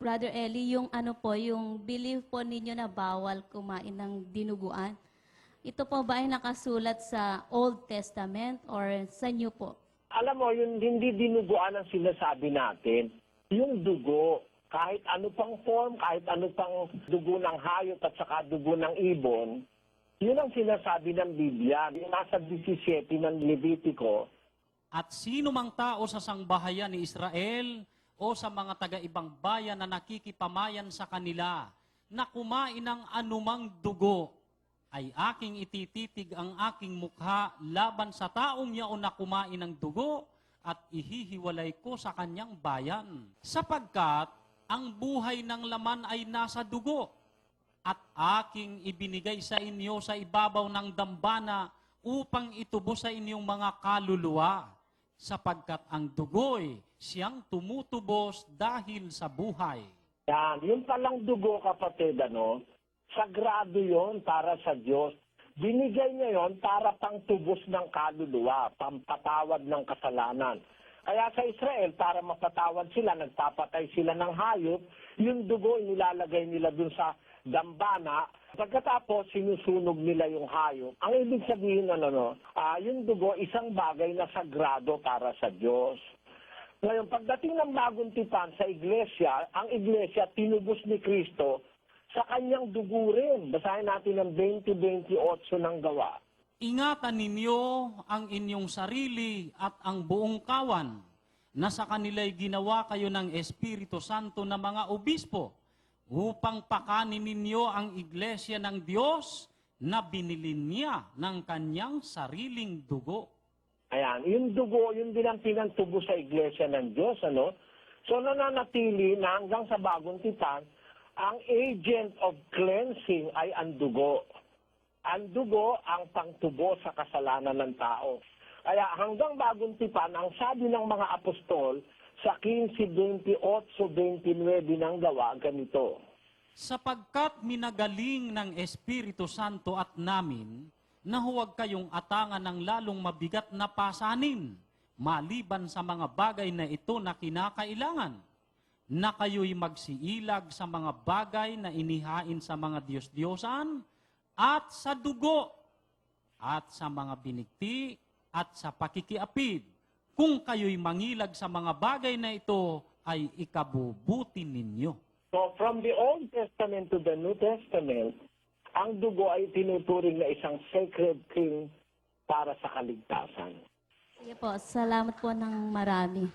Brother Eli, yung ano po, yung belief po ninyo na bawal kumain ng dinuguan. Ito po ba ay nakasulat sa Old Testament or sa New po? Alam mo, yung hindi dinuguan ang sinasabi natin, yung dugo, kahit ano pang form, kahit ano pang dugo ng hayop at saka dugo ng ibon, yun ang sinasabi ng Biblia. Yung nasa 17 ng Levitico, At sino mang tao sa sangbahayan ni Israel o sa mga taga-ibang bayan na nakikipamayan sa kanila na kumain ng anumang dugo, ay aking itititig ang aking mukha laban sa taong yaon na kumain ng dugo at ihihiwalay ko sa kanyang bayan. Sapagkat ang buhay ng laman ay nasa dugo at aking ibinigay sa inyo sa ibabaw ng dambana upang itubo sa inyong mga kaluluwa, sapagkat ang dugo'y siyang tumutubos dahil sa buhay. yan, yung palang dugo kapatid, ano, sagrado yon para sa Diyos. Binigay niya yon para pang tubos ng kaluluwa, pampatawad ng kasalanan. Kaya sa Israel, para mapatawad sila, nagpapatay sila ng hayop, yung dugo nilalagay nila dun sa dambana. Pagkatapos, sinusunog nila yung hayop. Ang ibig sabihin, ano, no, ah, yung dugo, isang bagay na sagrado para sa Diyos. Ngayon, pagdating ng bagong tipan sa iglesia, ang iglesia tinubos ni Kristo sa kanyang dugo rin. Basahin natin ang 20-28 ng gawa. Ingatan ninyo ang inyong sarili at ang buong kawan na sa kanila'y ginawa kayo ng Espiritu Santo na mga obispo upang pakanin ninyo ang iglesia ng Diyos na binili niya ng kanyang sariling dugo. Ayan, yung dugo, yun din ang pinantubo sa iglesia ng Diyos, ano? So nananatili na hanggang sa bagong tipan, ang agent of cleansing ay ang dugo. Ang dugo ang pangtubo sa kasalanan ng tao. Kaya hanggang bagong tipan, ang sabi ng mga apostol sa 15:28-29 ng gawa, ganito. Sapagkat minagaling ng Espiritu Santo at namin na huwag kayong atangan ng lalong mabigat na pasanin maliban sa mga bagay na ito na kinakailangan na kayo'y magsiilag sa mga bagay na inihain sa mga Diyos-Diyosan at sa dugo at sa mga binigti at sa pakikiapid. Kung kayo'y mangilag sa mga bagay na ito, ay ikabubuti ninyo. So from the Old Testament to the New Testament, ang dugo ay tinuturing na isang sacred thing para sa kaligtasan. Sige po, salamat po ng marami.